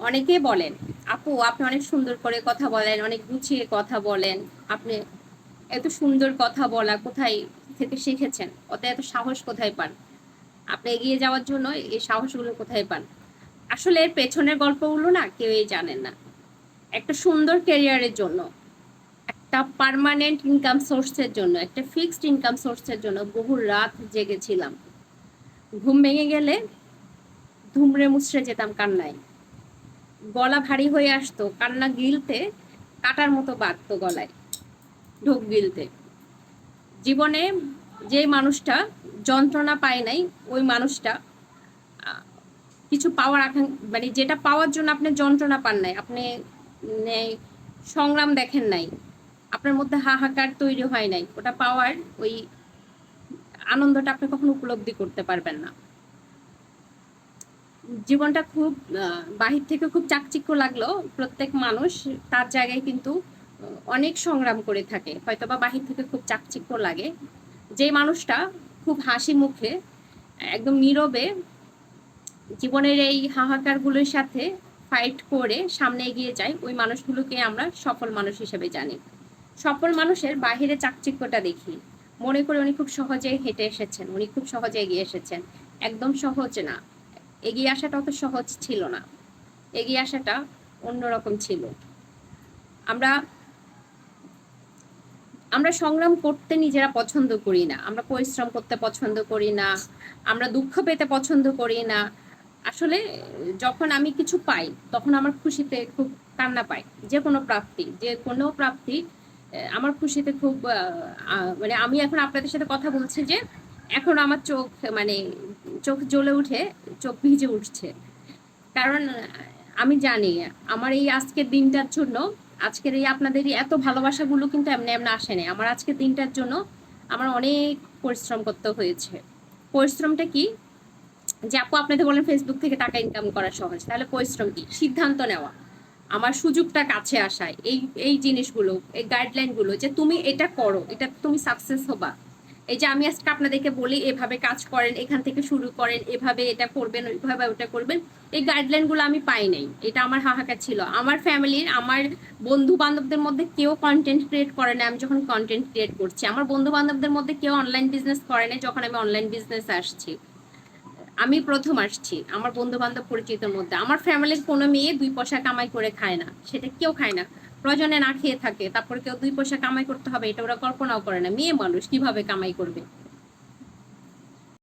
অনেকে বলেন, আপু, আপনি অনেক সুন্দর করে কথা বলেন, অনেক গুছিয়ে কথা বলেন। আপনি এত সুন্দর কথা বলা কোথায় থেকে শিখেছেন? অত এত সাহস কোথায় পান? আপনি এগিয়ে যাওয়ার জন্য এই সাহসগুলো কোথায় পান? আসলে এর পেছনের গল্পগুলো না কেউই জানেন না। একটা সুন্দর ক্যারিয়ারের জন্য, একটা পার্মানেন্ট ইনকাম সোর্সের জন্য, একটা ফিক্সড ইনকাম সোর্সের জন্য বহু রাত জেগেছিলাম। ঘুম ভেঙে গেলে ধুমড়ে মুচড়ে যেতাম কান্নায়। গলা ভারী হয়ে আসতো, কান্না গিলতে, কাটার মতো বাঁধতো গলায়, ঢোক গিলতে। জীবনে যে মানুষটা যন্ত্রণা পায় নাই, ওই মানুষটা কিছু পাওয়ার আকাঙ্ মানে যেটা পাওয়ার জন্য আপনি যন্ত্রণা পান নাই, আপনি সংগ্রাম দেখেন নাই, আপনার মধ্যে হাহাকার তৈরি হয় নাই, ওটা পাওয়ার ওই আনন্দটা আপনি কখনো উপলব্ধি করতে পারবেন না। জীবনটা খুব বাহির থেকে খুব চাকচিক্য লাগল। প্রত্যেক মানুষ তার জায়গায় কিন্তু অনেক সংগ্রাম করে থাকে। হয়তো বা বাহির থেকে খুব চাকচিক্য লাগে। যে মানুষটা খুব হাসি মুখে, একদম নীরবে জীবনের এই হাহাকারগুলোর সাথে ফাইট করে সামনে এগিয়ে যায়, ওই মানুষগুলোকে আমরা সফল মানুষ হিসেবে জানি। সফল মানুষের বাহিরে চাকচিক্যটা দেখি। মনে করে উনি খুব সহজে হেঁটে এসেছেন, উনি খুব সহজে এগিয়ে এসেছেন। একদম সহজ না। এগিয়ে আসাটা অত সহজ ছিল না। এগিয়ে আসাটা অন্যরকম ছিল। আমরা আমরা সংগ্রাম করতে নিজেরা পছন্দ করি না। আমরা পরিশ্রম করতে পছন্দ করি না। আমরা দুঃখ পেতে পছন্দ করি না। আসলে যখন আমি কিছু পাই, তখন আমার খুশিতে খুব কান্না পাই। যে কোনো প্রাপ্তি, যে কোনো প্রাপ্তি আমার খুশিতে খুব মানে আমি এখন আপনাদের সাথে কথা বলছি যে, এখন আমার চোখ মানে চোখ জ্বলে উঠে, চোখ ভিজে উঠছে। কারণ আমি জানি আমার এই আজকের দিনটার জন্য, আজকের এই আপনাদের এত ভালোবাসাগুলো কিন্তু এমনি এমনি আসেনি আমার আজকের দিনটার জন্য আমার অনেক পরিশ্রম করতে হয়েছে। পরিশ্রমটা কি? যে আপু আপনাদের বলেন ফেসবুক থেকে টাকা ইনকাম করা সহজ, তাহলে পরিশ্রম কি? সিদ্ধান্ত নেওয়া। আমার সুযোগটা কাছে আসায়। এই এই জিনিসগুলো, এই গাইডলাইনগুলো যে তুমি এটা করো, এটা তুমি সাকসেস হবা। এই যে আমি আজকে আপনাদেরকে বলি, এভাবে কাজ করেন, এখান থেকে শুরু করেন, এভাবে এটা করবেন, ওইভাবে ওটা করবেন। এই গাইডলাইনগুলো আমি পাই নাই, এটা আমার হাহাকার ছিল। আমার ফ্যামিলির আমার বন্ধু বান্ধবদের মধ্যে কেউ কন্টেন্ট ক্রিয়েট করে না আমি যখন কন্টেন্ট ক্রিয়েট করছি। আমার বন্ধু বান্ধবদের মধ্যে কেউ অনলাইন বিজনেস করে না যখন আমি অনলাইন বিজনেস আসছি। আমি প্রথম আসছি, আমার বন্ধু বান্ধব পরিচিতের মধ্যে। আমার ফ্যামিলির কোনো মেয়ে দুই পয়সা কামাই করে খায় না, সেটা কেউ খায় না। প্রয়োজনে না খেয়ে থাকে, তারপরে কেউ দুই পয়সা কামাই করতে হবে, এটা ওরা কল্পনাও করে না। মেয়ে মানুষ কীভাবে কামাই করবে?